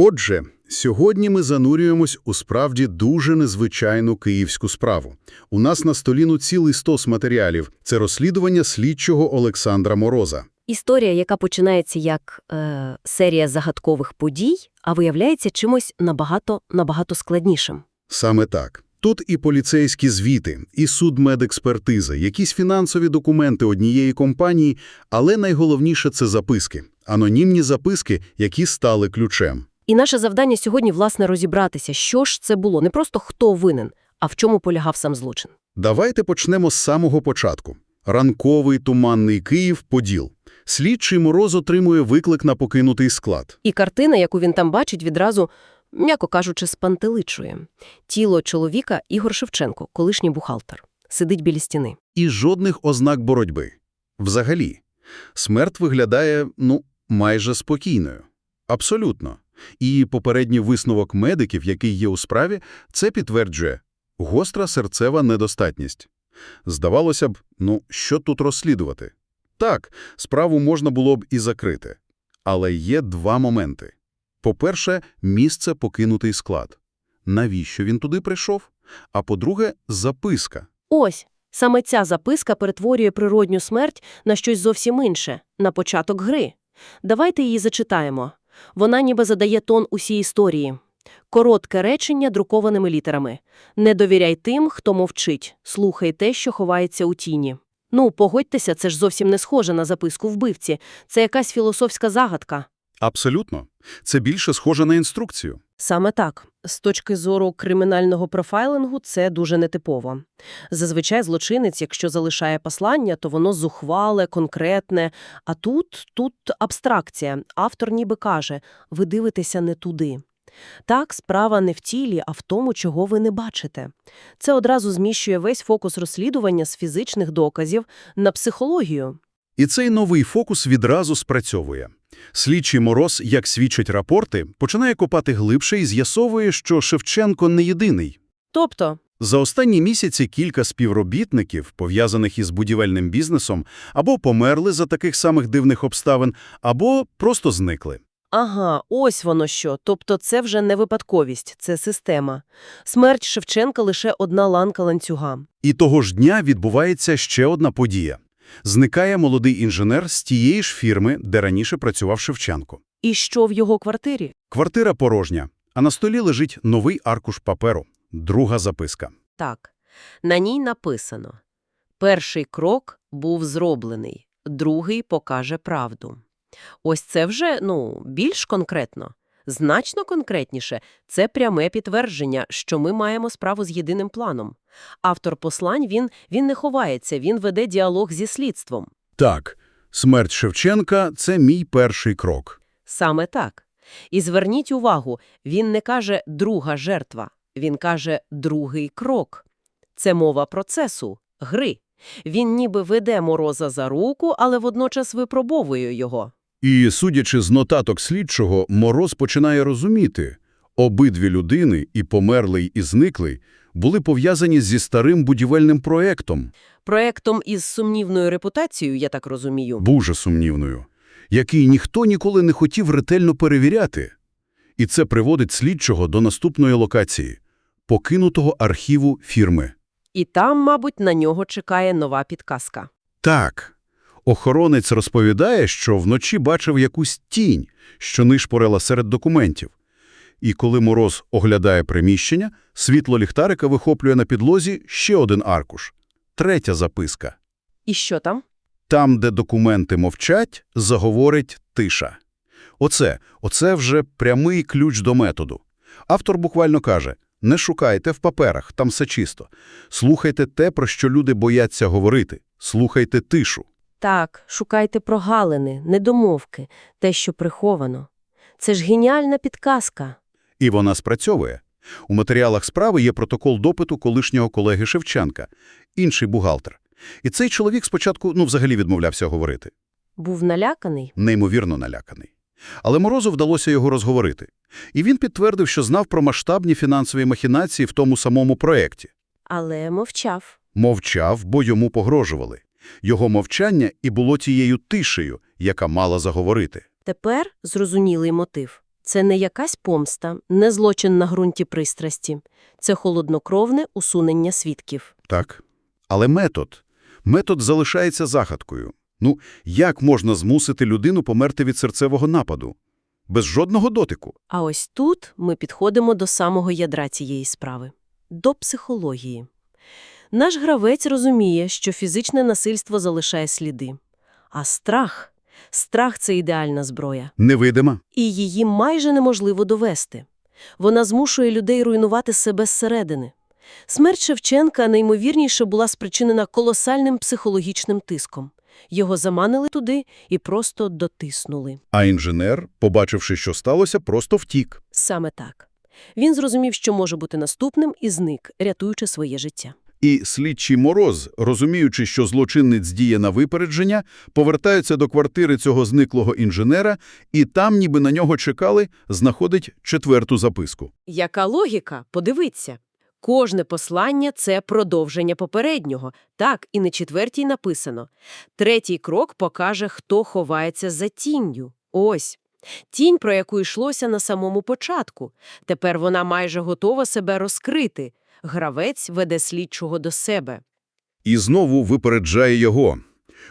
Отже, сьогодні ми занурюємось у справді дуже незвичайну київську справу. У нас на столі ну цілий стос матеріалів. Це розслідування слідчого Олександра Мороза. Історія, яка починається як е, серія загадкових подій, а виявляється чимось набагато, набагато складнішим. Саме так. Тут і поліцейські звіти, і судмедекспертиза, якісь фінансові документи однієї компанії, але найголовніше – це записки. Анонімні записки, які стали ключем. І наше завдання сьогодні, власне, розібратися, що ж це було, не просто хто винен, а в чому полягав сам злочин. Давайте почнемо з самого початку. Ранковий туманний Київ – Поділ. Слідчий Мороз отримує виклик на покинутий склад. І картина, яку він там бачить, відразу, м'яко кажучи, спантеличує. Тіло чоловіка Ігор Шевченко, колишній бухгалтер, сидить біля стіни. І жодних ознак боротьби. Взагалі. Смерть виглядає, ну, майже спокійною. Абсолютно. І попередній висновок медиків, який є у справі, це підтверджує – гостра серцева недостатність. Здавалося б, ну, що тут розслідувати? Так, справу можна було б і закрити. Але є два моменти. По-перше, місце покинутий склад. Навіщо він туди прийшов? А по-друге, записка. Ось, саме ця записка перетворює природню смерть на щось зовсім інше, на початок гри. Давайте її зачитаємо. Вона ніби задає тон усій історії. Коротке речення друкованими літерами. «Не довіряй тим, хто мовчить. Слухай те, що ховається у тіні». Ну, погодьтеся, це ж зовсім не схоже на записку вбивці. Це якась філософська загадка. Абсолютно. Це більше схоже на інструкцію. Саме так. З точки зору кримінального профайлингу це дуже нетипово. Зазвичай злочинець, якщо залишає послання, то воно зухвале, конкретне. А тут, тут абстракція. Автор ніби каже, ви дивитеся не туди. Так, справа не в тілі, а в тому, чого ви не бачите. Це одразу зміщує весь фокус розслідування з фізичних доказів на психологію. І цей новий фокус відразу спрацьовує. Слідчий Мороз, як свідчать рапорти, починає копати глибше і з'ясовує, що Шевченко не єдиний. Тобто, За останні місяці кілька співробітників, пов'язаних із будівельним бізнесом, або померли за таких самих дивних обставин, або просто зникли. Ага, ось воно що. Тобто це вже не випадковість, це система. Смерть Шевченка – лише одна ланка ланцюга. І того ж дня відбувається ще одна подія. Зникає молодий інженер з тієї ж фірми, де раніше працював Шевченко. І що в його квартирі? Квартира порожня, а на столі лежить новий аркуш паперу, друга записка. Так, на ній написано. Перший крок був зроблений, другий покаже правду. Ось це вже, ну, більш конкретно. Значно конкретніше – це пряме підтвердження, що ми маємо справу з єдиним планом. Автор послань, він, він не ховається, він веде діалог зі слідством. Так, смерть Шевченка – це мій перший крок. Саме так. І зверніть увагу, він не каже «друга жертва», він каже «другий крок». Це мова процесу, гри. Він ніби веде Мороза за руку, але водночас випробовує його. І, судячи з нотаток слідчого, Мороз починає розуміти – обидві людини, і померлий, і зниклий, були пов'язані зі старим будівельним проектом, Проектом із сумнівною репутацією, я так розумію. дуже сумнівною, який ніхто ніколи не хотів ретельно перевіряти. І це приводить слідчого до наступної локації – покинутого архіву фірми. І там, мабуть, на нього чекає нова підказка. Так. Охоронець розповідає, що вночі бачив якусь тінь, що нишпорила серед документів. І коли Мороз оглядає приміщення, світло ліхтарика вихоплює на підлозі ще один аркуш. Третя записка. І що там? Там, де документи мовчать, заговорить тиша. Оце, оце вже прямий ключ до методу. Автор буквально каже, не шукайте в паперах, там все чисто. Слухайте те, про що люди бояться говорити. Слухайте тишу. Так, шукайте прогалини, недомовки, те, що приховано. Це ж геніальна підказка. І вона спрацьовує. У матеріалах справи є протокол допиту колишнього колеги Шевченка, інший бухгалтер. І цей чоловік спочатку, ну, взагалі відмовлявся говорити. Був наляканий? Неймовірно наляканий. Але Морозу вдалося його розговорити. І він підтвердив, що знав про масштабні фінансові махінації в тому самому проєкті. Але мовчав. Мовчав, бо йому погрожували. Його мовчання і було тією тишею, яка мала заговорити. Тепер зрозумілий мотив. Це не якась помста, не злочин на ґрунті пристрасті. Це холоднокровне усунення свідків. Так. Але метод. Метод залишається загадкою. Ну, як можна змусити людину померти від серцевого нападу? Без жодного дотику. А ось тут ми підходимо до самого ядра цієї справи – до психології. Наш гравець розуміє, що фізичне насильство залишає сліди. А страх – страх – це ідеальна зброя. Невидима. І її майже неможливо довести. Вона змушує людей руйнувати себе зсередини. Смерть Шевченка найімовірніше була спричинена колосальним психологічним тиском. Його заманили туди і просто дотиснули. А інженер, побачивши, що сталося, просто втік. Саме так. Він зрозумів, що може бути наступним, і зник, рятуючи своє життя. І слідчий Мороз, розуміючи, що злочинець діє на випередження, повертаються до квартири цього зниклого інженера, і там, ніби на нього чекали, знаходить четверту записку. Яка логіка? Подивіться. Кожне послання – це продовження попереднього. Так, і на четвертій написано. Третій крок покаже, хто ховається за тінню. Ось. Тінь, про яку йшлося на самому початку. Тепер вона майже готова себе розкрити. Гравець веде слідчого до себе. І знову випереджає його.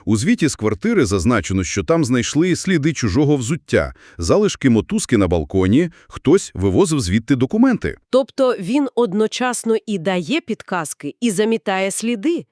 У звіті з квартири зазначено, що там знайшли сліди чужого взуття, залишки мотузки на балконі, хтось вивозив звідти документи. Тобто він одночасно і дає підказки, і замітає сліди.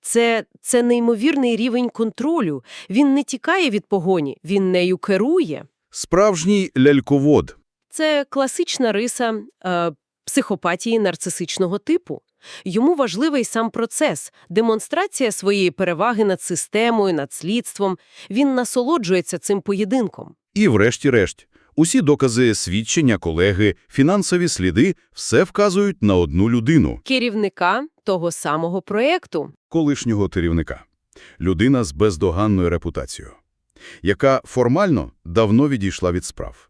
Це, це неймовірний рівень контролю. Він не тікає від погоні, він нею керує. Справжній ляльковод. Це класична риса е, психопатії нарцисичного типу. Йому важливий сам процес, демонстрація своєї переваги над системою, над слідством. Він насолоджується цим поєдинком. І врешті-решт, усі докази, свідчення, колеги, фінансові сліди – все вказують на одну людину. Керівника того самого проєкту. колишнього керівника. Людина з бездоганною репутацією, яка формально давно відійшла від справ.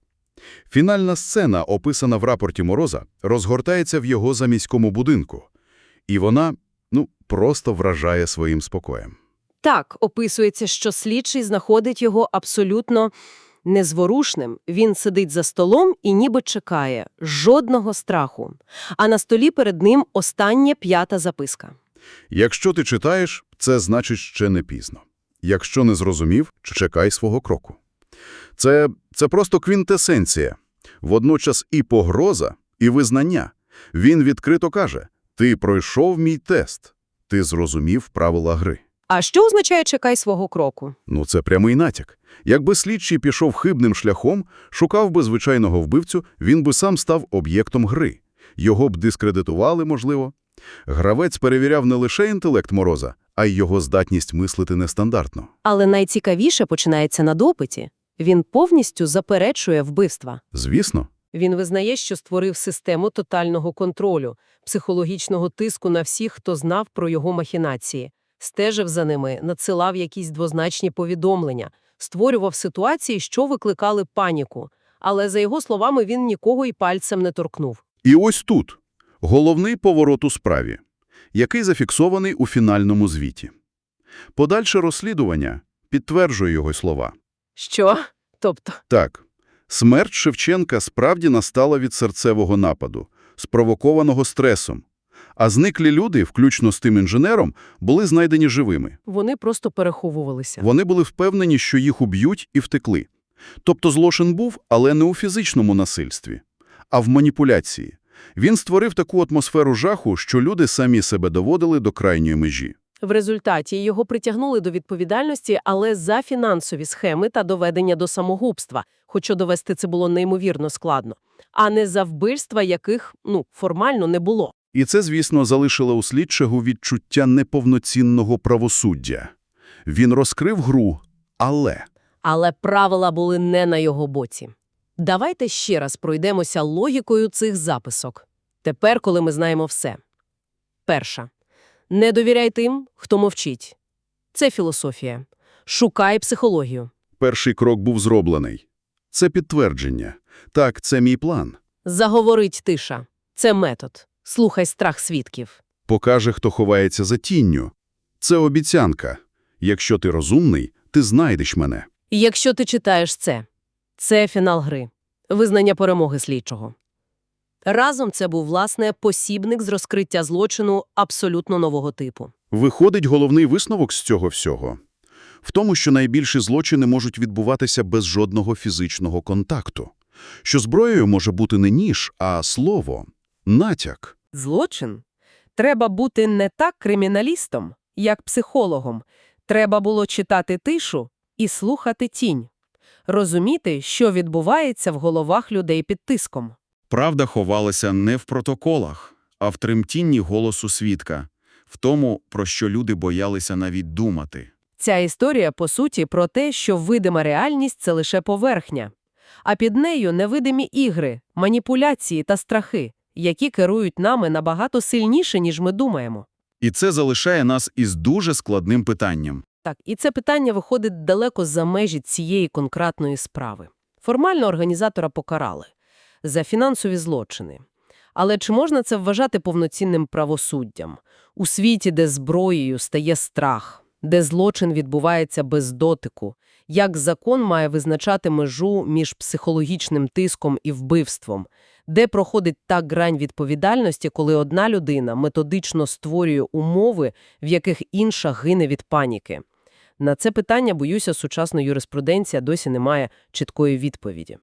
Фінальна сцена, описана в рапорті Мороза, розгортається в його заміському будинку. І вона, ну, просто вражає своїм спокоєм. Так, описується, що слідчий знаходить його абсолютно незворушним. Він сидить за столом і ніби чекає. Жодного страху. А на столі перед ним остання п'ята записка. Якщо ти читаєш, це значить ще не пізно. Якщо не зрозумів, чекай свого кроку. Це, це просто квінтесенція. Водночас і погроза, і визнання. Він відкрито каже, ти пройшов мій тест, ти зрозумів правила гри. А що означає «чекай свого кроку»? Ну, це прямий натяк. Якби слідчий пішов хибним шляхом, шукав би звичайного вбивцю, він би сам став об'єктом гри. Його б дискредитували, можливо. Гравець перевіряв не лише інтелект Мороза, а й його здатність мислити нестандартно. Але найцікавіше починається на допиті. Він повністю заперечує вбивства. Звісно. Він визнає, що створив систему тотального контролю, психологічного тиску на всіх, хто знав про його махінації, стежив за ними, надсилав якісь двозначні повідомлення, створював ситуації, що викликали паніку. Але, за його словами, він нікого і пальцем не торкнув. І ось тут головний поворот у справі, який зафіксований у фінальному звіті. Подальше розслідування підтверджує його слова. Що? Тобто, Так, смерть Шевченка справді настала від серцевого нападу, спровокованого стресом. А зниклі люди, включно з тим інженером, були знайдені живими. вони просто переховувалися. Вони були впевнені, що їх уб'ють і втекли. Тобто злочин був, але не у фізичному насильстві, а в маніпуляції. Він створив таку атмосферу жаху, що люди самі себе доводили до крайньої межі. В результаті його притягнули до відповідальності, але за фінансові схеми та доведення до самогубства, хоча довести це було неймовірно складно, а не за вбивства, яких, ну, формально не було. І це, звісно, залишило у слідчого відчуття неповноцінного правосуддя. Він розкрив гру, але... Але правила були не на його боці. Давайте ще раз пройдемося логікою цих записок. Тепер, коли ми знаємо все. Перша. Не довіряй тим, хто мовчить. Це філософія. Шукай психологію. Перший крок був зроблений. Це підтвердження. Так, це мій план. Заговорить тиша. Це метод. Слухай страх свідків. Покаже, хто ховається за тінню. Це обіцянка. Якщо ти розумний, ти знайдеш мене. І якщо ти читаєш це, це фінал гри. визнання перемоги слідчого. Разом це був, власне, посібник з розкриття злочину абсолютно нового типу. Виходить головний висновок з цього всього? В тому, що найбільші злочини можуть відбуватися без жодного фізичного контакту. Що зброєю може бути не ніж, а слово, натяк. Злочин? Треба бути не так криміналістом, як психологом. Треба було читати тишу і слухати тінь. Розуміти, що відбувається в головах людей під тиском. Правда ховалася не в протоколах, а в тремтінні голосу свідка, в тому, про що люди боялися навіть думати. Ця історія, по суті, про те, що видима реальність – це лише поверхня. А під нею невидимі ігри, маніпуляції та страхи, які керують нами набагато сильніше, ніж ми думаємо. І це залишає нас із дуже складним питанням. Так, і це питання виходить далеко за межі цієї конкретної справи. Формально організатора покарали за фінансові злочини. Але чи можна це вважати повноцінним правосуддям? У світі, де зброєю стає страх, де злочин відбувається без дотику, як закон має визначати межу між психологічним тиском і вбивством, де проходить та грань відповідальності, коли одна людина методично створює умови, в яких інша гине від паніки? На це питання, боюся, сучасна юриспруденція досі не має чіткої відповіді.